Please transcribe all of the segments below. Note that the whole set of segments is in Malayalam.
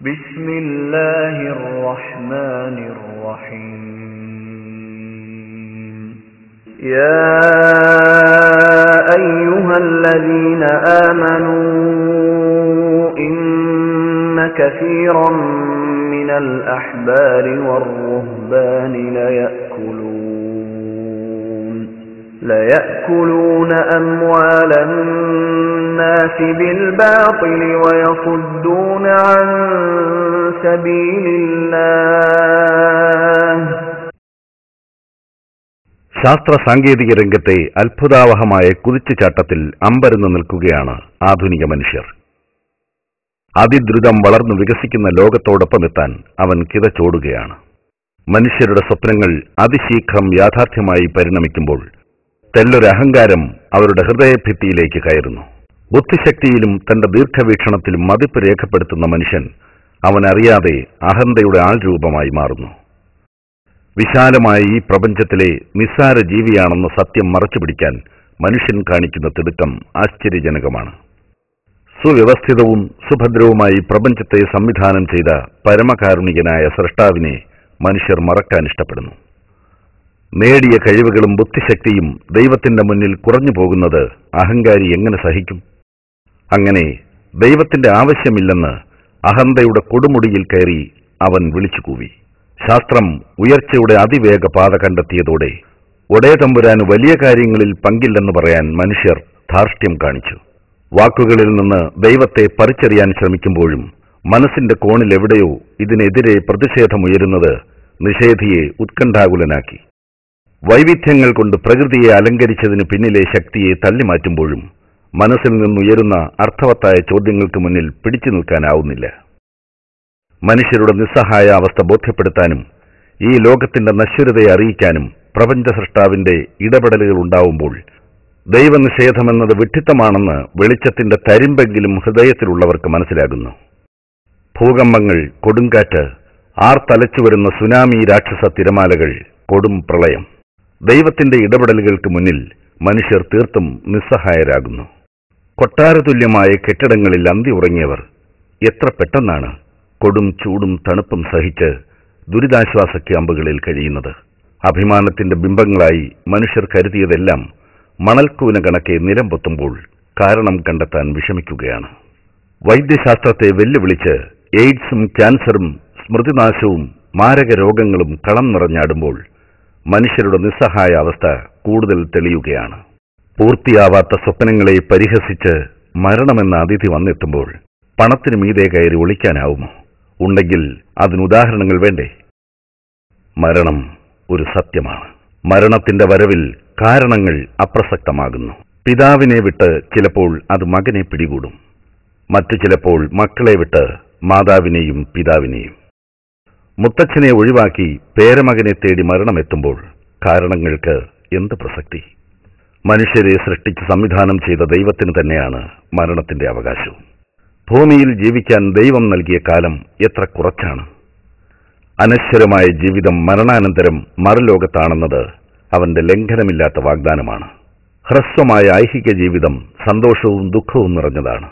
بسم الله الرحمن الرحيم. يا أيها الذين آمنوا إن كثيرا من الأحبار والرهبان ليأكلون ليأكلون أموال الناس بالباطل ويصدون عن سبيل الله ശാസ്ത്ര സാങ്കേതിക രംഗത്തെ അത്ഭുതാവഹമായ കുതിച്ചുചാട്ടത്തിൽ അമ്പരന്ന് നിൽക്കുകയാണ് ആധുനിക മനുഷ്യർ അതിദ്രുതം വളർന്നു വികസിക്കുന്ന ലോകത്തോടൊപ്പം എത്താൻ അവൻ കിതച്ചോടുകയാണ് മനുഷ്യരുടെ സ്വപ്നങ്ങൾ അതിശീഘ്രം യാഥാർത്ഥ്യമായി പരിണമിക്കുമ്പോൾ തെല്ലൊരു അഹങ്കാരം അവരുടെ ഹൃദയഭിത്തിയിലേക്ക് കയറുന്നു ബുദ്ധിശക്തിയിലും തന്റെ ദീർഘവീക്ഷണത്തിലും മതിപ്പ് രേഖപ്പെടുത്തുന്ന മനുഷ്യൻ അവനറിയാതെ അഹന്തയുടെ ആൾരൂപമായി മാറുന്നു. വിശാലമായ ഈ പ്രപഞ്ചത്തിലെ നിസ്സാര ജീവിയാണെന്ന സത്യം മറച്ചുപിടിക്കാൻ മനുഷ്യൻ കാണിക്കുന്ന തിടുക്കം ആശ്ചര്യജനകമാണ്. സുവ്യവസ്ഥിതവും സുഭദ്രവുമായി പ്രപഞ്ചത്തെ സംവിധാനം ചെയ്ത പരമകാരുണികനായ സൃഷ്ടാവിനെ മനുഷ്യർ മറക്കാൻ ഇഷ്ടപ്പെടുന്നു. നേടിയ കഴിവുകളും ബുദ്ധിശക്തിയും ദൈവത്തിന്റെ മുന്നിൽ കുറഞ്ഞു പോകുന്നത് അഹങ്കാരി എങ്ങനെ സഹിക്കും? അങ്ങനെ ദൈവത്തിന്റെ ആവശ്യമില്ലെന്ന് അഹന്തയുടെ കൊടുമുടിയിൽ കയറി അവൻ വിളിച്ചുകൂവി ശാസ്ത്രം ഉയർച്ചയുടെ അതിവേഗ പാത കണ്ടെത്തിയതോടെ ഒടേ വലിയ കാര്യങ്ങളിൽ പങ്കില്ലെന്ന് പറയാൻ മനുഷ്യർ ധാർഷ്ട്യം കാണിച്ചു. വാക്കുകളിൽ നിന്ന് ദൈവത്തെ പറിച്ചറിയാൻ ശ്രമിക്കുമ്പോഴും മനസ്സിന്റെ കോണിൽ എവിടെയോ ഇതിനെതിരെ പ്രതിഷേധമുയരുന്നത് നിഷേധിയെ ഉത്കണ്ഠാകുലനാക്കി. വൈവിധ്യങ്ങൾ കൊണ്ട് പ്രകൃതിയെ അലങ്കരിച്ചതിന് പിന്നിലെ ശക്തിയെ തള്ളിമാറ്റുമ്പോഴും മനസ്സിൽ നിന്നുയരുന്ന അർത്ഥവത്തായ ചോദ്യങ്ങൾക്ക് മുന്നിൽ പിടിച്ചു നിൽക്കാനാവുന്നില്ല. മനുഷ്യരുടെ നിസ്സഹായ അവസ്ഥ ബോധ്യപ്പെടുത്താനും ഈ ലോകത്തിന്റെ നശ്വരതയെ അറിയിക്കാനും പ്രപഞ്ച സൃഷ്ടാവിന്റെ ഇടപെടലുകൾ ഉണ്ടാവുമ്പോൾ ദൈവനിഷേധമെന്നത് വിഡ്ഢിത്തമാണെന്ന് വെളിച്ചത്തിന്റെ തരിമ്പെങ്കിലും ഹൃദയത്തിലുള്ളവർക്ക് മനസ്സിലാകുന്നു. ഭൂകമ്പങ്ങൾ കൊടുങ്കാറ്റ് ആർ തലച്ചുവരുന്ന സുനാമി രാക്ഷസ തിരമാലകൾ കൊടും പ്രളയം. ദൈവത്തിന്റെ ഇടപെടലുകൾക്ക് മുന്നിൽ മനുഷ്യർ തീർത്തും നിസ്സഹായരാകുന്നു. കൊട്ടാരതുല്യമായ കെട്ടിടങ്ങളിൽ അന്തി ഉറങ്ങിയവർ എത്ര പെട്ടെന്നാണ് കൊടും ചൂടും തണുപ്പും സഹിച്ച് ദുരിതാശ്വാസ ക്യാമ്പുകളിൽ കഴിയുന്നത്. അഭിമാനത്തിന്റെ ബിംബങ്ങളായി മനുഷ്യർ കരുതിയതെല്ലാം മണൽക്കൂന കണക്കെ നിലംപൊത്തുമ്പോൾ കാരണം കണ്ടെത്താൻ വിഷമിക്കുകയാണ്. വൈദ്യശാസ്ത്രത്തെ വെല്ലുവിളിച്ച് എയ്ഡ്സും ക്യാൻസറും സ്മൃതിനാശവും മാരക രോഗങ്ങളും കളം നിറഞ്ഞാടുമ്പോൾ മനുഷ്യരുടെ നിസ്സഹായ അവസ്ഥ കൂടുതൽ തെളിയുകയാണ്. പൂർത്തിയാവാത്ത സ്വപ്നങ്ങളെ പരിഹസിച്ച് മരണമെന്ന അതിഥി വന്നെത്തുമ്പോൾ പണത്തിനു മീതെ കയറി ഒളിക്കാനാവുമോ? ഉണ്ടെങ്കിൽ അതിനുദാഹരണങ്ങൾ വേണ്ടേ? മരണം ഒരു സത്യമാണ്. മരണത്തിന്റെ വരവിൽ കാരണങ്ങൾ അപ്രസക്തമാകുന്നു. പിതാവിനെ വിട്ട് ചിലപ്പോൾ അത് മകനെ പിടികൂടും. മറ്റു ചിലപ്പോൾ മക്കളെ വിട്ട് മാതാവിനെയും പിതാവിനെയും. മുത്തച്ഛനെ ഒഴിവാക്കി പേരമകനെ തേടി മരണമെത്തുമ്പോൾ കാരണങ്ങൾക്ക് എന്ത് പ്രസക്തി? മനുഷ്യരെ സൃഷ്ടിച്ച് സംവിധാനം ചെയ്ത ദൈവത്തിന് തന്നെയാണ് മരണത്തിന്റെ അവകാശവും ഭൂമിയിൽ ജീവിക്കാൻ ദൈവം നൽകിയ കാലം എത്ര കുറച്ചാണ്? അനശ്വരമായ ജീവിതം മരണാനന്തരം മറുലോകത്താണെന്നത് അവന്റെ ലംഘനമില്ലാത്ത വാഗ്ദാനമാണ്. ഹ്രസ്വമായ ഐഹിക ജീവിതം സന്തോഷവും ദുഃഖവും നിറഞ്ഞതാണ്.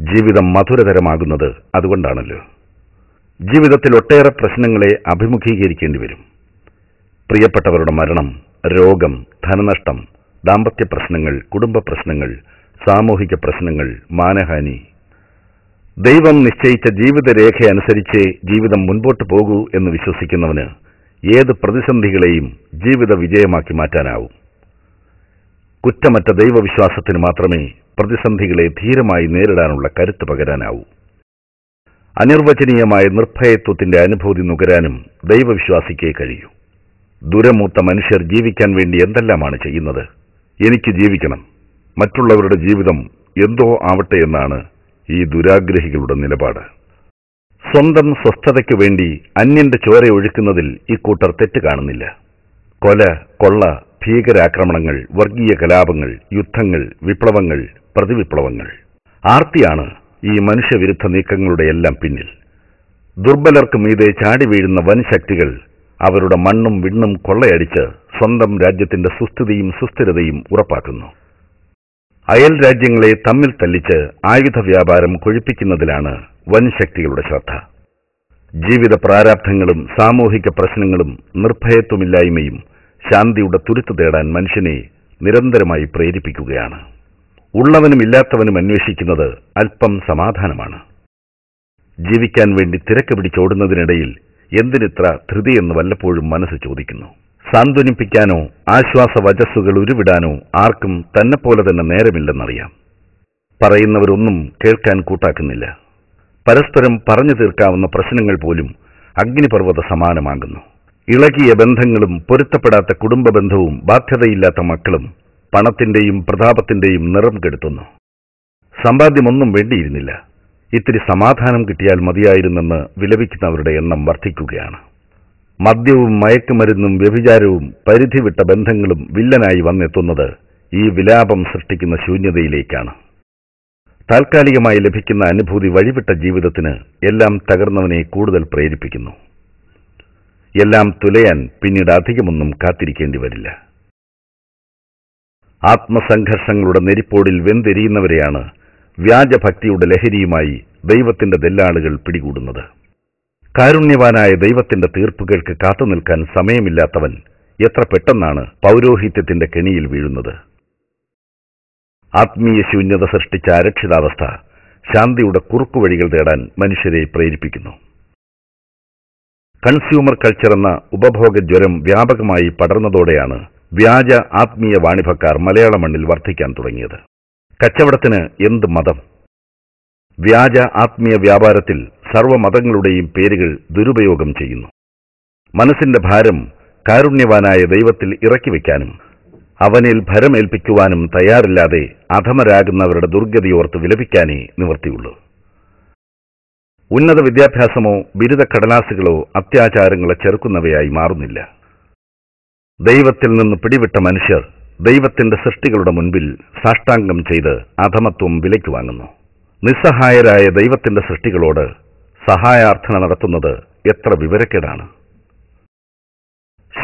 ജീവിതം മധുരതരമാകുന്നത് അതുകൊണ്ടാണല്ലോ. ജീവിതത്തിൽ ഒട്ടേറെ പ്രശ്നങ്ങളെ അഭിമുഖീകരിക്കേണ്ടി വരും. പ്രിയപ്പെട്ടവരുടെ മരണം രോഗം ധനനഷ്ടം ദാമ്പത്യ പ്രശ്നങ്ങൾ കുടുംബ പ്രശ്നങ്ങൾ സാമൂഹിക പ്രശ്നങ്ങൾ മാനഹാനി. ദൈവം നിശ്ചയിച്ച ജീവിതരേഖ അനുസരിച്ച് ജീവിതം മുൻപോട്ട് പോകൂ എന്ന് വിശ്വസിക്കുന്നവന് ഏത് പ്രതിസന്ധികളെയും ജീവിത വിജയമാക്കി മാറ്റാനാവും. കുറ്റമറ്റ ദൈവവിശ്വാസത്തിന് മാത്രമേ പ്രതിസന്ധികളെ ധീരമായി നേരിടാനുള്ള കരുത്ത് പകരാനാവൂ. അനിർവചനീയമായ നിർഭയത്വത്തിന്റെ അനുഭൂതി നുകരാനും ദൈവവിശ്വാസിക്കേ കഴിയൂ. ദുരമൂത്ത മനുഷ്യർ ജീവിക്കാൻ വേണ്ടി എന്തെല്ലാമാണ് ചെയ്യുന്നത്? എനിക്ക് ജീവിക്കണം. മറ്റുള്ളവരുടെ ജീവിതം എന്തോ ആവട്ടെ എന്നാണ് ഈ ദുരാഗ്രഹികളുടെ നിലപാട്. സ്വന്തം സ്വസ്ഥതയ്ക്ക് വേണ്ടി അന്യന്റെ ചോര ഒഴുക്കുന്നതിൽ ഇക്കൂട്ടർ തെറ്റ് കാണുന്നില്ല. കൊല കൊള്ള ഭീകരാക്രമണങ്ങൾ വർഗീയ കലാപങ്ങൾ യുദ്ധങ്ങൾ വിപ്ലവങ്ങൾ പ്രതിവിപ്ലവങ്ങൾ. ആർത്തിയാണ് ഈ മനുഷ്യവിരുദ്ധ നീക്കങ്ങളുടെ എല്ലാം പിന്നിൽ. ദുർബലർക്ക് മീതെ ചാടി വീഴുന്ന വൻ ശക്തികൾ അവരുടെ മണ്ണും വിണ്ണും കൊള്ളയടിച്ച് സ്വന്തം രാജ്യത്തിന്റെ സുസ്ഥിതിയും സുസ്ഥിരതയും ഉറപ്പാക്കുന്നു. അയൽ രാജ്യങ്ങളെ തമ്മിൽ തല്ലിച്ച് ആയുധ വ്യാപാരം കൊഴിപ്പിക്കുന്നതിലാണ് വൻ ശക്തികളുടെ ശ്രദ്ധ. ജീവിത പ്രാരാബ്ധങ്ങളും സാമൂഹിക പ്രശ്നങ്ങളും നിർഭയത്വമില്ലായ്മയും ശാന്തിയുടെ തുരുത്ത് തേടാൻ മനുഷ്യനെ നിരന്തരമായി പ്രേരിപ്പിക്കുകയാണ്. ഉള്ളവനും ഇല്ലാത്തവനും അന്വേഷിക്കുന്നത് അല്പം സമാധാനമാണ്. ജീവിക്കാൻ വേണ്ടി തിരക്ക് പിടിച്ചോടുന്നതിനിടയിൽ എന്തിനിത്ര ധൃതിയെന്ന് വല്ലപ്പോഴും മനസ്സ് ചോദിക്കുന്നു. സാന്ത്വനിപ്പിക്കാനോ ആശ്വാസ വചസ്സുകൾ ഉരുവിടാനോ ആർക്കും തന്നെപ്പോലെ തന്നെ നേരമില്ലെന്നറിയാം. പറയുന്നവരൊന്നും കേൾക്കാൻ കൂട്ടാക്കുന്നില്ല. പരസ്പരം പറഞ്ഞു തീർക്കാവുന്ന പ്രശ്നങ്ങൾ പോലും അഗ്നിപർവത സമാനമാകുന്നു. ഇളകിയ ബന്ധങ്ങളും പൊരുത്തപ്പെടാത്ത കുടുംബ ബന്ധവും ബാധ്യതയില്ലാത്ത മക്കളും പണത്തിന്റെയും പ്രതാപത്തിന്റെയും നിറം കെടുത്തുന്നു. സമ്പാദ്യമൊന്നും വേണ്ടിയിരുന്നില്ല. ഇത്തിരി സമാധാനം കിട്ടിയാൽ മതിയായിരുന്നെന്ന് വിലപിക്കുന്നവരുടെ എണ്ണം വർദ്ധിക്കുകയാണ്. മദ്യവും മയക്കുമരുന്നും വ്യഭിചാരവും പരിധിവിട്ട ബന്ധങ്ങളും വില്ലനായി വന്നെത്തുന്നത് ഈ വിലാപം സൃഷ്ടിക്കുന്ന ശൂന്യതയിലേക്കാണ്. താൽക്കാലികമായി ലഭിക്കുന്ന അനുഭൂതി വഴിവിട്ട ജീവിതത്തിന് എല്ലാം തകർന്നവനെ കൂടുതൽ പ്രേരിപ്പിക്കുന്നു. എല്ലാം തുലയാൻ പിന്നീട് അധികമൊന്നും കാത്തിരിക്കേണ്ടി വരില്ല. ആത്മസംഘർഷങ്ങളുടെ നെരിപ്പോടിൽ വെന്തെരിയുന്നവരെയാണ് വ്യാജഭക്തിയുടെ ലഹരിയുമായി ദൈവത്തിന്റെ ദല്ലാളുകൾ പിടികൂടുന്നത്. കാരുണ്യവാനായ ദൈവത്തിന്റെ തീർപ്പുകൾക്ക് കാത്തുനിൽക്കാൻ സമയമില്ലാത്തവൻ എത്ര പെട്ടെന്നാണ് പൗരോഹിത്യത്തിന്റെ കെണിയിൽ വീഴുന്നത്. ആത്മീയ ശൂന്യത സൃഷ്ടിച്ച അരക്ഷിതാവസ്ഥ ശാന്തിയുടെ കുറുക്കുവഴികൾ തേടാൻ മനുഷ്യരെ പ്രേരിപ്പിക്കുന്നു. കൺസ്യൂമർ കൾച്ചർ എന്ന ഉപഭോഗ ജ്വരം വ്യാപകമായി പടർന്നതോടെയാണ് വ്യാജ ആത്മീയ വാണിഭക്കാർ മലയാള മണ്ണിൽ വർദ്ധിക്കാൻ തുടങ്ങിയത്. കച്ചവടത്തിന് എന്ത് മതം? വ്യാജ ആത്മീയ വ്യാപാരത്തിൽ സർവമതങ്ങളുടെയും പേരുകൾ ദുരുപയോഗം ചെയ്യുന്നു. മനസ്സിന്റെ ഭാരം കാരുണ്യവാനായ ദൈവത്തിൽ ഇറക്കി വയ്ക്കാനും അവനിൽ ഭരമേൽപ്പിക്കുവാനും തയ്യാറില്ലാതെ അധമരാകുന്നവരുടെ ദുർഗതിയോർത്ത് വിലപിക്കാനേ നിവർത്തിയുള്ളൂ. ഉന്നത വിദ്യാഭ്യാസമോ ബിരുദ കടലാസുകളോ അത്യാചാരങ്ങളെ ചെറുക്കുന്നവയായി മാറുന്നില്ല. ദൈവത്തിൽ നിന്ന് പിടിവിട്ട മനുഷ്യർ ദൈവത്തിന്റെ സൃഷ്ടികളുടെ മുൻപിൽ സാഷ്ടാംഗം ചെയ്ത് അധമത്വം വിലയ്ക്ക് വാങ്ങുന്നു. നിസ്സഹായരായ ദൈവത്തിന്റെ സൃഷ്ടികളോട് സഹായാർത്ഥന നടത്തുന്നത് എത്ര വിവരക്കേടാണ്.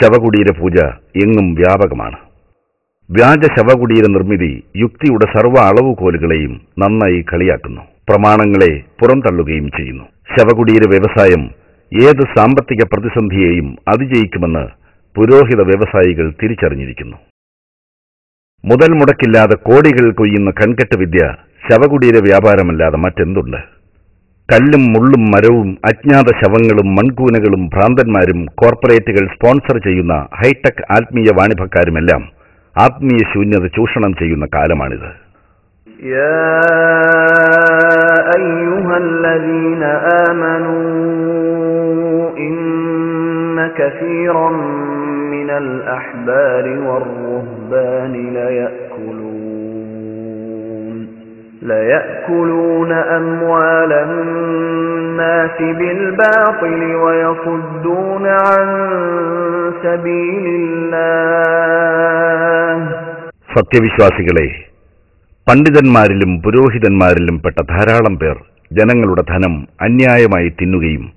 ശവകുടീര പൂജ എങ്ങും വ്യാപകമാണ്. വ്യാജ ശവകുടീര നിർമ്മിതി യുക്തിയുടെ സർവ അളവുകോലുകളെയും നന്നായി കളിയാക്കുന്നു. പ്രമാണങ്ങളെ പുറംതള്ളുകയും ചെയ്യുന്നു. ശവകുടീര വ്യവസായം ഏത് സാമ്പത്തിക പ്രതിസന്ധിയെയും അതിജയിക്കുമെന്ന് പുരോഹിത വ്യവസായികൾ തിരിച്ചറിഞ്ഞിരിക്കുന്നു. മുതൽ മുടക്കില്ലാതെ കോടികൾ കൊയ്യുന്ന കൺകെട്ട് വിദ്യ ശവകുടീര വ്യാപാരമല്ലാതെ മറ്റെന്തുണ്ട്? കല്ലും മുള്ളും മരവും അജ്ഞാത ശവങ്ങളും മൺകൂനകളും ഭ്രാന്തന്മാരും കോർപ്പറേറ്റുകൾ സ്പോൺസർ ചെയ്യുന്ന ഹൈടെക് ആത്മീയ വാണിഭക്കാരുമെല്ലാം ആത്മീയ ശൂന്യത ചൂഷണം ചെയ്യുന്ന കാലമാണിത്. ആമനൂ ഇന്ന കസീറം من الأحبار والرهبان ليأكلون ليأكلون أموال الناس بالباطل ويصدون عن سبيل الله സത്യവിശ്വാസികളെ പണ്ഡിതന്മാരിലും പുരോഹിതന്മാരിലും പെട്ട ധാരാളം പേർ ജനങ്ങളുടെ ധനം അന്യായമായി തിന്നുകയും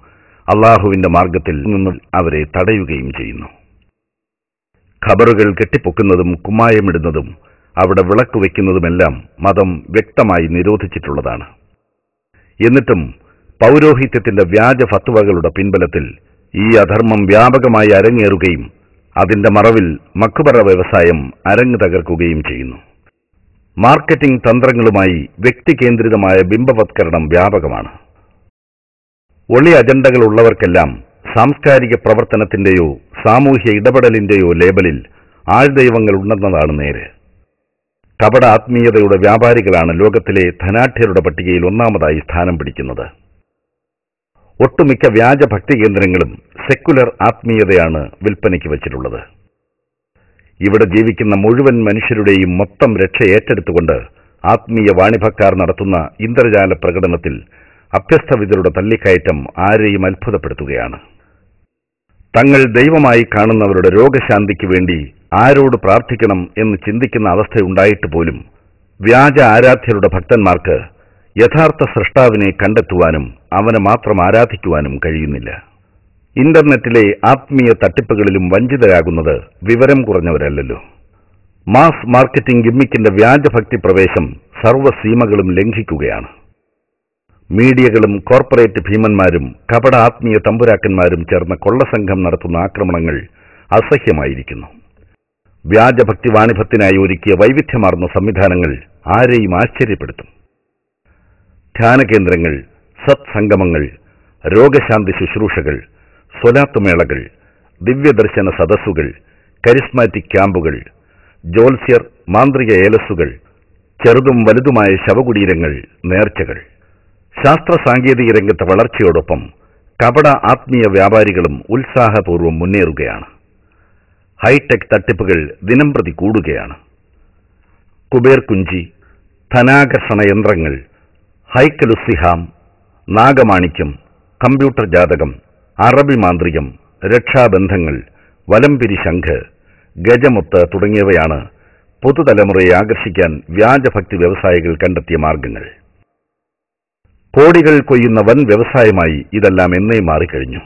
അള്ളാഹുവിന്റെ മാർഗത്തിൽ നിന്നും അവരെ തടയുകയും ചെയ്യുന്നു ഖബറുകൾ കെട്ടിപ്പൊക്കുന്നതും കുമ്മായമിടുന്നതും അവിടെ വിളക്ക് വയ്ക്കുന്നതുമെല്ലാം മതം വ്യക്തമായി നിരോധിച്ചിട്ടുള്ളതാണ്. എന്നിട്ടും പൗരോഹിത്യത്തിന്റെ വ്യാജ ഫത്വകളുടെ പിൻബലത്തിൽ ഈ അധർമ്മം വ്യാപകമായി അരങ്ങേറുകയും അതിന്റെ മറവിൽ മക്കുപറ വ്യവസായം അരങ്ങ് തകർക്കുകയും ചെയ്യുന്നു. മാർക്കറ്റിംഗ് തന്ത്രങ്ങളുമായി വ്യക്തികേന്ദ്രിതമായ ബിംബവത്കരണം വ്യാപകമാണ്. ഒളി അജണ്ടകളുള്ളവർക്കെല്ലാം സാംസ്കാരിക പ്രവർത്തനത്തിന്റെയോ സാമൂഹ്യ ഇടപെടലിന്റെയോ ലേബലിൽ ആൾദൈവങ്ങൾ ഉണ്ടെന്നതാണ് നേര്. കപട ആത്മീയതയുടെ വ്യാപാരികളാണ് ലോകത്തിലെ ധനാഠ്യരുടെ പട്ടികയിൽ ഒന്നാമതായി സ്ഥാനം പിടിക്കുന്നത്. ഒട്ടുമിക്ക വ്യാജ ഭക്തി കേന്ദ്രങ്ങളും സെക്കുലർ ആത്മീയതയാണ് വിൽപ്പനയ്ക്ക് വച്ചിട്ടുള്ളത്. ഇവിടെ ജീവിക്കുന്ന മുഴുവൻ മനുഷ്യരുടെയും മൊത്തം രക്ഷ ഏറ്റെടുത്തുകൊണ്ട് ആത്മീയ വാണിഭക്കാർ നടത്തുന്ന ഇന്ദ്രജാല പ്രകടനത്തിൽ അഭ്യസ്തവിതരുടെ തല്ലിക്കയറ്റം ആരെയും അത്ഭുതപ്പെടുത്തുകയാണ്. തങ്ങൾ ദൈവമായി കാണുന്നവരുടെ രോഗശാന്തിക്ക് വേണ്ടി ആരോട് പ്രാർത്ഥിക്കണം എന്ന് ചിന്തിക്കുന്ന അവസ്ഥയുണ്ടായിട്ട് പോലും വ്യാജ ആരാധ്യരുടെ ഭക്തന്മാർക്ക് യഥാർത്ഥ സൃഷ്ടാവിനെ കണ്ടെത്തുവാനും അവനെ മാത്രം ആരാധിക്കുവാനും കഴിയുന്നില്ല. ഇന്റർനെറ്റിലെ ആത്മീയ തട്ടിപ്പുകളിലും വഞ്ചിതരാകുന്നത് വിവരം കുറഞ്ഞവരല്ലല്ലോ. മാസ് മാർക്കറ്റിംഗ് ഗിമ്മിക്കിന്റെ വ്യാജഭക്തി പ്രവേശം സർവസീമകളും ലംഘിക്കുകയാണ്. മീഡിയകളും കോർപ്പറേറ്റ് ഭീമന്മാരും കപട ആത്മീയ തമ്പുരാക്കന്മാരും ചേർന്ന കൊള്ളസംഘം നടത്തുന്ന ആക്രമണങ്ങൾ അസഹ്യമായിരിക്കുന്നു. വ്യാജഭക്തി വാണിഭത്തിനായി ഒരുക്കിയ വൈവിധ്യമാർന്ന സംവിധാനങ്ങൾ ആരെയും ആശ്ചര്യപ്പെടുത്തും. ധ്യാനകേന്ദ്രങ്ങൾ സത്സംഗമങ്ങൾ രോഗശാന്തി ശുശ്രൂഷകൾ സ്വലാത്തുമേളകൾ ദിവ്യദർശന സദസ്സുകൾ കരിസ്മാറ്റിക് ക്യാമ്പുകൾ ജോൽസ്യർ മാന്ത്രിക ഏലസുകൾ ചെറുതും വലുതുമായ ശവകുടീരങ്ങൾ നേർച്ചകൾ. ശാസ്ത്ര സാങ്കേതിക രംഗത്തെ വളർച്ചയോടൊപ്പം കപട ആത്മീയ വ്യാപാരികളും ഉത്സാഹപൂർവം മുന്നേറുകയാണ്. ഹൈടെക് തട്ടിപ്പുകൾ ദിനംപ്രതി കൂടുകയാണ്. കുബേർ കുഞ്ചി ധനാകർഷണ യന്ത്രങ്ങൾ ഹൈക്കലുസിഹാം നാഗമാണിക്യം കമ്പ്യൂട്ടർ ജാതകം അറബി മാന്ത്രികം രക്ഷാബന്ധങ്ങൾ വലംപിരി ശംഖ് ഗജമുത്ത് തുടങ്ങിയവയാണ് പുതുതലമുറയെ ആകർഷിക്കാൻ വ്യാജഭക്തി വ്യവസായികൾ കണ്ടെത്തിയ മാർഗങ്ങൾ. കോടികൾ കൊയ്യുന്ന വൻ വ്യവസായമായി ഇതെല്ലാം എന്നേ മാറിക്കഴിഞ്ഞു.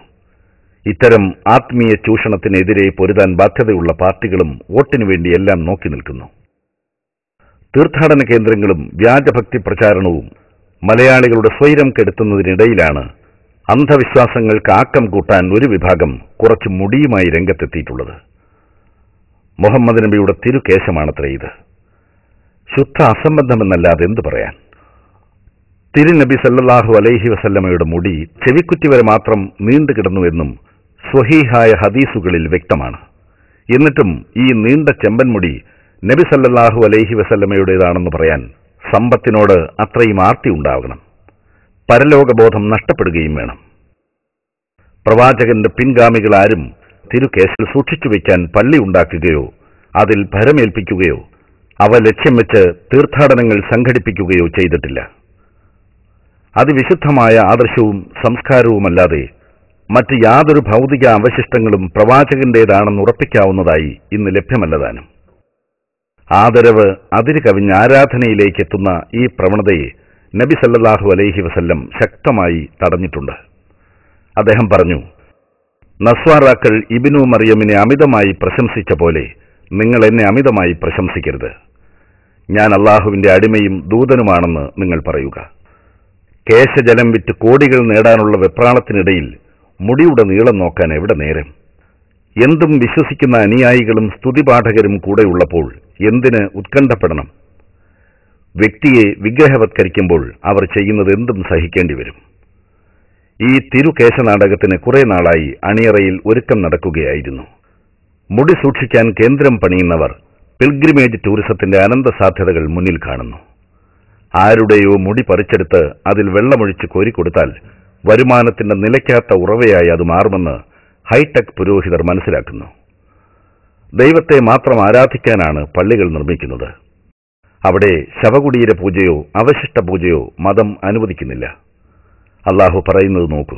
ഇത്തരം ആത്മീയ ചൂഷണത്തിനെതിരെ പൊരുതാൻ ബാധ്യതയുള്ള പാർട്ടികളും വോട്ടിനു വേണ്ടി എല്ലാം നോക്കി നിൽക്കുന്നു. തീർത്ഥാടന കേന്ദ്രങ്ങളും വ്യാജഭക്തി പ്രചാരണവും മലയാളികളുടെ സ്വൈരം കെടുത്തുന്നതിനിടയിലാണ് അന്ധവിശ്വാസങ്ങൾക്ക് ആക്കം കൂട്ടാൻ ഒരു വിഭാഗം കുറച്ച് മുടിയുമായി രംഗത്തെത്തിയിട്ടുള്ളത്. മുഹമ്മദ് നബിയുടെ തിരുകേശമാണത്രേ ഇത്. ശുദ്ധ അസംബന്ധമെന്നല്ലാതെ എന്തു പറയാൻ? തിരുനബി സല്ലാഹു അലൈഹി വസല്ലമയുടെ മുടി ചെവിക്കുറ്റി വരെ മാത്രം നീണ്ടു കിടന്നുവെന്നും സ്വഹീഹായ ഹദീസുകളിൽ വ്യക്തമാണ്. എന്നിട്ടും ഈ നീണ്ട ചെമ്പൻ മുടി നബി സല്ലല്ലാഹു അലൈഹി വസല്ലമയുടേതാണെന്ന് പറയാൻ സമ്പത്തിനോട് അത്രയും ആർത്തി ഉണ്ടാകണം. പരലോകബോധം നഷ്ടപ്പെടുകയും വേണം. പ്രവാചകന്റെ പിൻഗാമികളാരും തിരുക്കേസിൽ സൂക്ഷിച്ചു വയ്ക്കാൻ പള്ളി ഉണ്ടാക്കുകയോ അതിൽ ഭരമേൽപ്പിക്കുകയോ അവ ലക്ഷ്യം വെച്ച് തീർത്ഥാടനങ്ങൾ സംഘടിപ്പിക്കുകയോ ചെയ്തിട്ടില്ല. അതിവിശുദ്ധമായ ആദർശവും സംസ്കാരവുമല്ലാതെ മറ്റ് യാതൊരു ഭൗതിക അവശിഷ്ടങ്ങളും പ്രവാചകന്റേതാണെന്ന് ഉറപ്പിക്കാവുന്നതായി ഇന്ന് ലഭ്യമല്ലതാനും ആദരവ് അതിര് കവിഞ്ഞ ആരാധനയിലേക്ക് എത്തുന്ന ഈ പ്രവണതയെ നബി സല്ലാഹു അലൈഹി വസല്ലം ശക്തമായി തടഞ്ഞിട്ടുണ്ട്. അദ്ദേഹം പറഞ്ഞു നസ്വാറാക്കൾ ഇബിനു മറിയമിനെ അമിതമായി പ്രശംസിച്ച പോലെ നിങ്ങൾ എന്നെ അമിതമായി പ്രശംസിക്കരുത്. ഞാൻ അള്ളാഹുവിന്റെ അടിമയും ദൂതനുമാണെന്ന് നിങ്ങൾ പറയുക. കേശജലം വിറ്റ് കോടികൾ നേടാനുള്ള വെപ്രാളത്തിനിടയിൽ മുടിയുടെ നീളം നോക്കാൻ എവിടെ നേരം? എന്തും വിശ്വസിക്കുന്ന അനുയായികളും സ്തുതിപാഠകരും കൂടെയുള്ളപ്പോൾ എന്തിന് ഉത്കണ്ഠപ്പെടണം? വ്യക്തിയെ വിഗ്രഹവത്കരിക്കുമ്പോൾ അവർ ചെയ്യുന്നത് എന്തും സഹിക്കേണ്ടി വരും. ഈ തിരുകേശ നാടകത്തിന് കുറെ നാളായി അണിയറയിൽ ഒരുക്കം നടക്കുകയായിരുന്നു. മുടി സൂക്ഷിക്കാൻ കേന്ദ്രം പണിയുന്നവർ പിൽഗ്രിമേജ് ടൂറിസത്തിന്റെ അനന്ത സാധ്യതകൾ മുന്നിൽ കാണുന്നു. ആരുടെയോ മുടി പറിച്ചെടുത്ത് അതിൽ വെള്ളമൊഴിച്ച് കോരിക്കൊടുത്താൽ വരുമാനത്തിന്റെ നിലയ്ക്കാത്ത ഉറവയായി അത് മാറുമെന്ന് ഹൈടെക് പുരോഹിതർ മനസ്സിലാക്കുന്നു. ദൈവത്തെ മാത്രം ആരാധിക്കാനാണ് പള്ളികൾ നിർമ്മിക്കുന്നത്. അവിടെ ശവകുടീര പൂജയോ അവശിഷ്ട പൂജയോ മതം അനുവദിക്കുന്നില്ല. അള്ളാഹു പറയുന്നത് നോക്കൂ.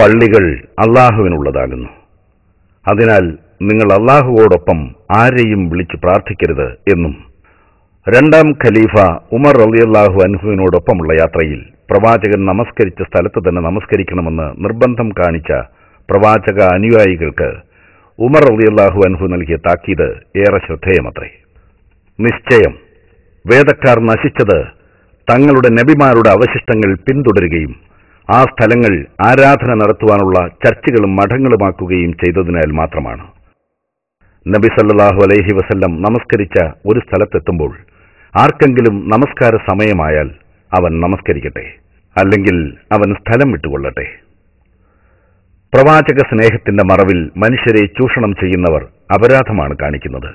പള്ളികൾ അള്ളാഹുവിനുള്ളതാകുന്നു. അതിനാൽ നിങ്ങൾ അള്ളാഹുവോടൊപ്പം ആരെയും വിളിച്ചു പ്രാർത്ഥിക്കരുത് എന്നും. രണ്ടാം ഖലീഫ ഉമർ റളിയല്ലാഹു അൻഹുവിനോടൊപ്പമുള്ള യാത്രയിൽ പ്രവാചകൻ നമസ്കരിച്ച സ്ഥലത്ത് തന്നെ നമസ്കരിക്കണമെന്ന് നിർബന്ധം കാണിച്ച പ്രവാചക അനുയായികൾക്ക് ഉമർ റളിയല്ലാഹു അൻഹു നൽകിയ താക്കീത് ഏറെ ശ്രദ്ധേയമത്രേ. നിശ്ചയം വേദക്കാർ നശിച്ചത് തങ്ങളുടെ നബിമാരുടെ അവശിഷ്ടങ്ങൾ പിന്തുടരുകയും ആ സ്ഥലങ്ങൾ ആരാധന നടത്തുവാനുള്ള ചർച്ചുകളും മഠങ്ങളുമാക്കുകയും ചെയ്തതിനാൽ മാത്രമാണ്. നബി സല്ലാഹു അലൈഹി വസല്ലം നമസ്കരിച്ച ഒരു സ്ഥലത്തെത്തുമ്പോൾ ആർക്കെങ്കിലും നമസ്കാര സമയമായാൽ അവൻ നമസ്കരിക്കട്ടെ അല്ലെങ്കിൽ അവൻ സ്ഥലം വിട്ടുകൊള്ളട്ടെ. പ്രവാചക സ്നേഹത്തിന്റെ മറവിൽ മനുഷ്യരെ ചൂഷണം ചെയ്യുന്നവർ അപരാധമാണ് കാണിക്കുന്നത്.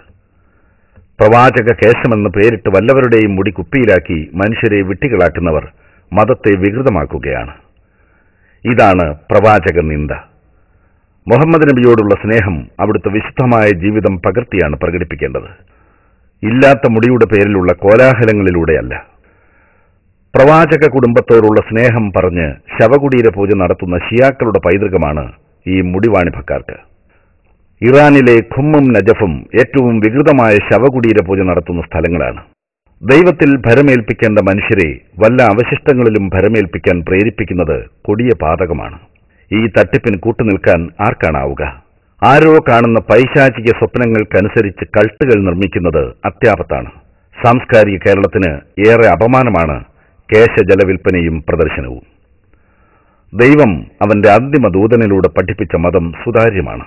പ്രവാചക കേശമെന്ന് പേരിട്ട് വല്ലവരുടെയും മുടി കുപ്പിയിലാക്കി മനുഷ്യരെ വിട്ടികളാക്കുന്നവർ മതത്തെ വികൃതമാക്കുകയാണ്. ഇതാണ് പ്രവാചക നിന്ദ. മുഹമ്മദ് നബിയോടുള്ള സ്നേഹം അവിടുത്തെ വിശുദ്ധമായ ജീവിതം പകർത്തിയാണ് പ്രകടിപ്പിക്കേണ്ടത്. ഇല്ലാത്ത മുടിയുടെ പേരിലുള്ള കോലാഹലങ്ങളിലൂടെയല്ല. പ്രവാചക കുടുംബത്തോടുള്ള സ്നേഹം പറഞ്ഞ് ശവകുടീര പൂജ നടത്തുന്ന ഷിയാക്കളുടെ പൈതൃകമാണ് ഈ മുടിവാണിഭക്കാർക്ക്. ഇറാനിലെ ഖുമ്മും നജഫും ഏറ്റവും വികൃതമായ ശവകുടീര പൂജ നടത്തുന്ന സ്ഥലങ്ങളാണ്. ദൈവത്തിൽ ഭരമേൽപ്പിക്കേണ്ട മനുഷ്യരെ വല്ല അവശിഷ്ടങ്ങളിലും ഭരമേൽപ്പിക്കാൻ പ്രേരിപ്പിക്കുന്നത് കൊടിയ പാതകമാണ്. ഈ തട്ടിപ്പിന് കൂട്ടുനിൽക്കാൻ ആർക്കാണാവുക? ആരോ കാണുന്ന പൈശാചിക സ്വപ്നങ്ങൾക്കനുസരിച്ച് കൾട്ടുകൾ നിർമ്മിക്കുന്നത് അത്യാപത്താണ്. സാംസ്കാരിക കേരളത്തിന് ഏറെ അപമാനമാണ് കേശജല വിൽപ്പനയും പ്രദർശനവും. ദൈവം അവന്റെ അന്തിമ ദൂതനിലൂടെ പഠിപ്പിച്ച മതം സുതാര്യമാണ്.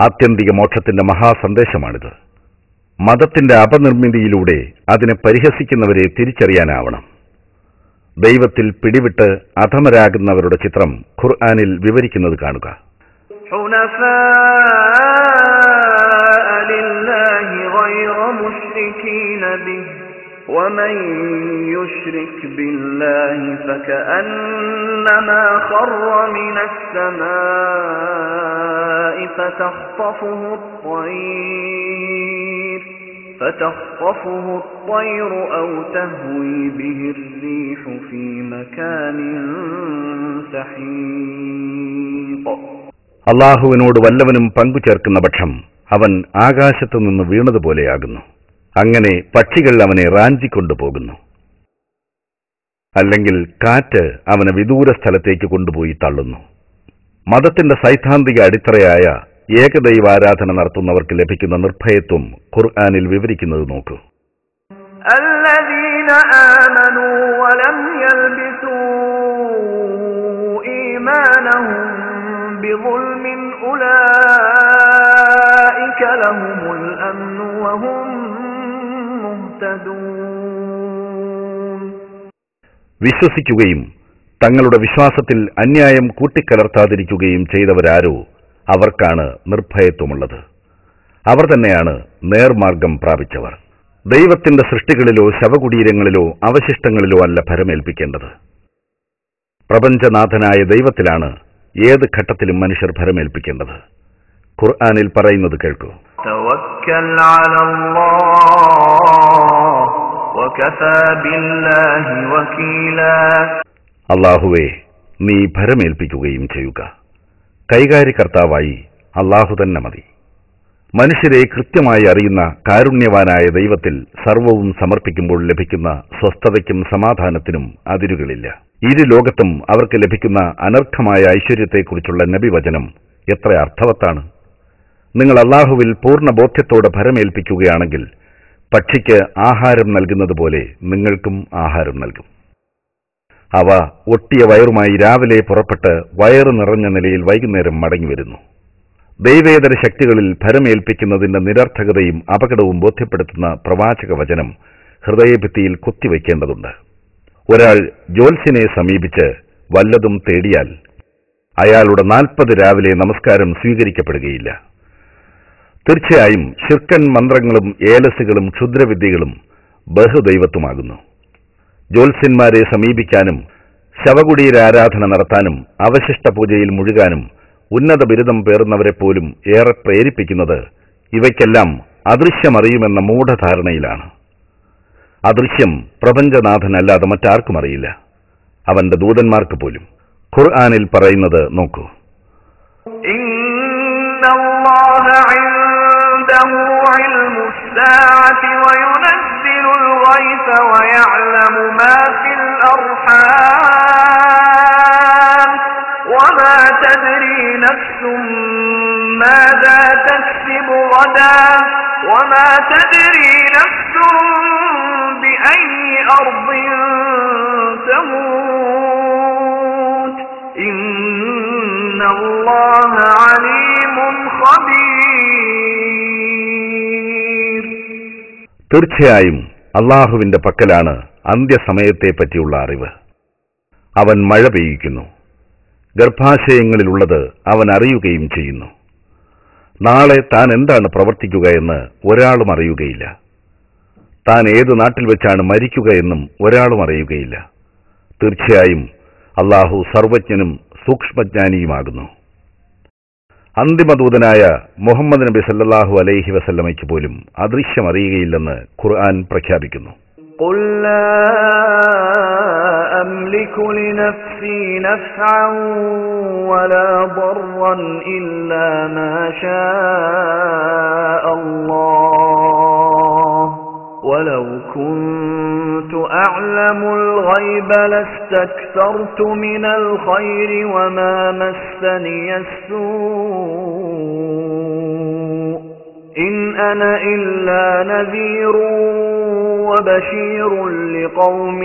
ആത്യന്തിക മോക്ഷത്തിന്റെ മഹാസന്ദേശമാണിത്. മതത്തിന്റെ അപനിർമ്മിതിയിലൂടെ അതിനെ പരിഹസിക്കുന്നവരെ തിരിച്ചറിയാനാവണം ദൈവത്തിൽ പിടിവിട്ട് അധമരാകുന്നവരുടെ ചിത്രം ഖുർആാനിൽ വിവരിക്കുന്നത് കാണുക حنفاء لله غير مشركين به ومن يشرك بالله فكأنما خر من السماء فتخطفه الطير فتخطفه الطير أو تهوي به الريح في مكان سحيق അള്ളാഹുവിനോട് വല്ലവനും പങ്കുചേർക്കുന്ന പക്ഷം അവൻ ആകാശത്തു നിന്ന് വീണതുപോലെയാകുന്നു അങ്ങനെ പക്ഷികൾ അവനെ റാഞ്ചിക്കൊണ്ടുപോകുന്നു അല്ലെങ്കിൽ കാറ്റ് അവനെ വിദൂര സ്ഥലത്തേക്ക് കൊണ്ടുപോയി തള്ളുന്നു മതത്തിന്റെ സൈദ്ധാന്തിക അടിത്തറയായ ഏകദൈവാരാധന നടത്തുന്നവർക്ക് ലഭിക്കുന്ന നിർഭയത്വം ഖുർആാനിൽ വിവരിക്കുന്നത് നോക്കൂ. വിശ്വസിക്കുകയും തങ്ങളുടെ വിശ്വാസത്തിൽ അന്യായം കൂട്ടിക്കലർത്താതിരിക്കുകയും ചെയ്തവരാരോ അവർക്കാണ് നിർഭയത്വമുള്ളത്. അവർ തന്നെയാണ് നേർമാർഗം പ്രാപിച്ചവർ. ദൈവത്തിന്റെ സൃഷ്ടികളിലോ ശവകുടീരങ്ങളിലോ അവശിഷ്ടങ്ങളിലോ അല്ല ഫരമേൽപ്പിക്കേണ്ടത് പ്രപഞ്ചനാഥനായ ദൈവത്തിലാണ് ഏത് ഘട്ടത്തിലും മനുഷ്യർ ഫരമേൽപ്പിക്കേണ്ടത് ഖുർആാനിൽ പറയുന്നത് കേൾക്കൂ. അള്ളാഹുവേ നീ ഭരമേൽപ്പിക്കുകയും ചെയ്യുക. കൈകാര്യകർത്താവായി അള്ളാഹു തന്നെ മതി. മനുഷ്യരെ കൃത്യമായി അറിയുന്ന കാരുണ്യവാനായ ദൈവത്തിൽ സർവവും സമർപ്പിക്കുമ്പോൾ ലഭിക്കുന്ന സ്വസ്ഥതയ്ക്കും സമാധാനത്തിനും അതിരുകളില്ല. ഇരു ലോകത്തും അവർക്ക് ലഭിക്കുന്ന അനർത്ഥമായ ഐശ്വര്യത്തെക്കുറിച്ചുള്ള നബിവചനം എത്ര അർത്ഥവത്താണ്. നിങ്ങൾ അള്ളാഹുവിൽ പൂർണ ബോധ്യത്തോടെ ഭരമേൽപ്പിക്കുകയാണെങ്കിൽ പക്ഷിക്ക് ആഹാരം നൽകുന്നതുപോലെ നിങ്ങൾക്കും ആഹാരം നൽകും. അവ ഒട്ടിയ വയറുമായി രാവിലെ പുറപ്പെട്ട് വയറ് നിറഞ്ഞ നിലയിൽ വൈകുന്നേരം മടങ്ങിവരുന്നു ദൈവേതര ശക്തികളിൽ ഭരമേൽപ്പിക്കുന്നതിന്റെ നിരർത്ഥകതയും അപകടവും ബോധ്യപ്പെടുത്തുന്ന പ്രവാചക വചനം ഹൃദയഭിത്തിയിൽ കുത്തിവയ്ക്കേണ്ടതുണ്ട്. ഒരാൾ ജോൽസിനെ സമീപിച്ച് വല്ലതും തേടിയാൽ അയാളുടെ നാൽപ്പത് രാവിലെ നമസ്കാരം സ്വീകരിക്കപ്പെടുകയില്ല. തീർച്ചയായും ശിർക്കൻ മന്ത്രങ്ങളും ഏലസുകളും ക്ഷുദ്രവിദ്യകളും ബഹുദൈവത്വമാകുന്നു. ജ്യോത്സ്യന്മാരെ സമീപിക്കാനും ശവകുടീര ആരാധന നടത്താനും അവശിഷ്ട പൂജയിൽ മുഴുകാനും ഉന്നത ബിരുദം പേറുന്നവരെ പോലും ഏറെ പ്രേരിപ്പിക്കുന്നത് ഇവയ്ക്കെല്ലാം അദൃശ്യമറിയുമെന്ന മൂഢധാരണയിലാണ്. അദൃശ്യം പ്രപഞ്ചനാഥനല്ലാതെ മറ്റാർക്കും അറിയില്ല. അവന്റെ ദൂതന്മാർക്ക് പോലും. ഖുർആാനിൽ പറയുന്നത് നോക്കൂ. عنده علم الساعة وينزل الغيث ويعلم ما في الأرحام وما تدري نفس ماذا تكسب غدا وما تدري نفس بأي أرض تموت إن الله തീർച്ചയായും അള്ളാഹുവിന്റെ പക്കലാണ് അന്ത്യസമയത്തെ പറ്റിയുള്ള അറിവ്. അവൻ മഴ പെയ്യിക്കുന്നു. ഗർഭാശയങ്ങളിലുള്ളത് അവൻ അറിയുകയും ചെയ്യുന്നു. നാളെ താൻ എന്താണ് പ്രവർത്തിക്കുക എന്ന് ഒരാളും അറിയുകയില്ല. താൻ ഏത് നാട്ടിൽ വെച്ചാണ് മരിക്കുക എന്നും ഒരാളും അറിയുകയില്ല. തീർച്ചയായും അള്ളാഹു സർവജ്ഞനും സൂക്ഷ്മജ്ഞാനിയുമാകുന്നു. അന്തിമദൂതനായ മുഹമ്മദ് നബി സല്ലല്ലാഹു അലൈഹി വസല്ലമയ്ക്ക് പോലും അദൃശ്യം അറിയുകയില്ലെന്ന് ഖുർആൻ പ്രഖ്യാപിക്കുന്നു قل لا أملك لنفسي نفعا ولا ضرا إلا ما شاء الله ولو كنت أعلم الغيب لاستكثرت من الخير وما مسني السوء إن أنا إلا نذير وبشير لقوم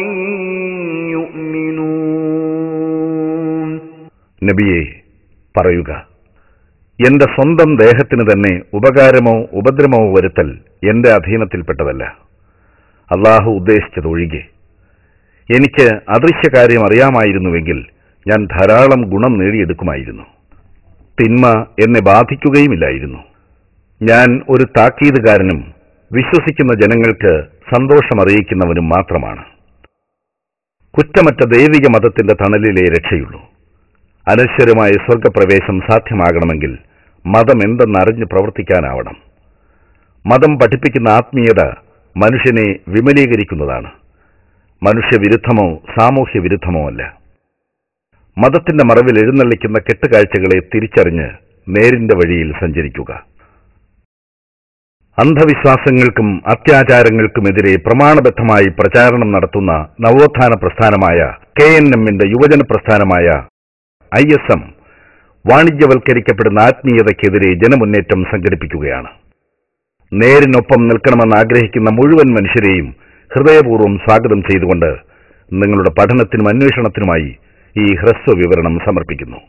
يؤمنون നബിയെ പറയുക എന്റെ സ്വന്തം ദേഹത്തിന് തന്നെ ഉപകാരമോ ഉപദ്രവമോ വരുത്തൽ എന്റെ അധീനത്തിൽപ്പെട്ടതല്ല അള്ളാഹു ഉദ്ദേശിച്ചതൊഴികെ. എനിക്ക് അദൃശ്യകാര്യം അറിയാമായിരുന്നുവെങ്കിൽ ഞാൻ ധാരാളം ഗുണം നേടിയെടുക്കുമായിരുന്നു. തിന്മ എന്നെ ബാധിക്കുകയുമില്ലായിരുന്നു. ഞാൻ ഒരു താക്കീതുകാരനും വിശ്വസിക്കുന്ന ജനങ്ങൾക്ക് സന്തോഷമറിയിക്കുന്നവനും മാത്രമാണ്. കുറ്റമറ്റ ദൈവിക മതത്തിന്റെ തണലിലെ രക്ഷയുള്ളൂ. അനശ്വരമായ സ്വർഗപ്രവേശം സാധ്യമാകണമെങ്കിൽ മതം എന്തെന്നറിഞ്ഞ് പ്രവർത്തിക്കാനാവണം. മതം പഠിപ്പിക്കുന്ന ആത്മീയത മനുഷ്യനെ വിമലീകരിക്കുന്നതാണ്. മനുഷ്യവിരുദ്ധമോ സാമൂഹ്യ വിരുദ്ധമോ അല്ല മതത്തിന്റെ മറവിൽ എഴുന്നള്ളിക്കുന്ന കെട്ടുകാഴ്ചകളെ തിരിച്ചറിഞ്ഞ് നേരിന്റെ വഴിയിൽ സഞ്ചരിക്കുക. അന്ധവിശ്വാസങ്ങൾക്കും അത്യാചാരങ്ങൾക്കുമെതിരെ പ്രമാണബദ്ധമായി പ്രചാരണം നടത്തുന്ന നവോത്ഥാന പ്രസ്ഥാനമായ കെ എൻ എമ്മിന്റെ യുവജന പ്രസ്ഥാനമായ ഐ എസ് എം വാണിജ്യവൽക്കരിക്കപ്പെടുന്ന ആത്മീയതയ്ക്കെതിരെ ജനമുന്നേറ്റം സംഘടിപ്പിക്കുകയാണ്. നേരിനൊപ്പം നിൽക്കണമെന്ന് ആഗ്രഹിക്കുന്ന മുഴുവൻ മനുഷ്യരെയും ഹൃദയപൂർവം സ്വാഗതം ചെയ്തുകൊണ്ട് നിങ്ങളുടെ പഠനത്തിനും അന്വേഷണത്തിനുമായി ഈ ഹ്രസ്വ വിവരണം സമർപ്പിക്കുന്നു.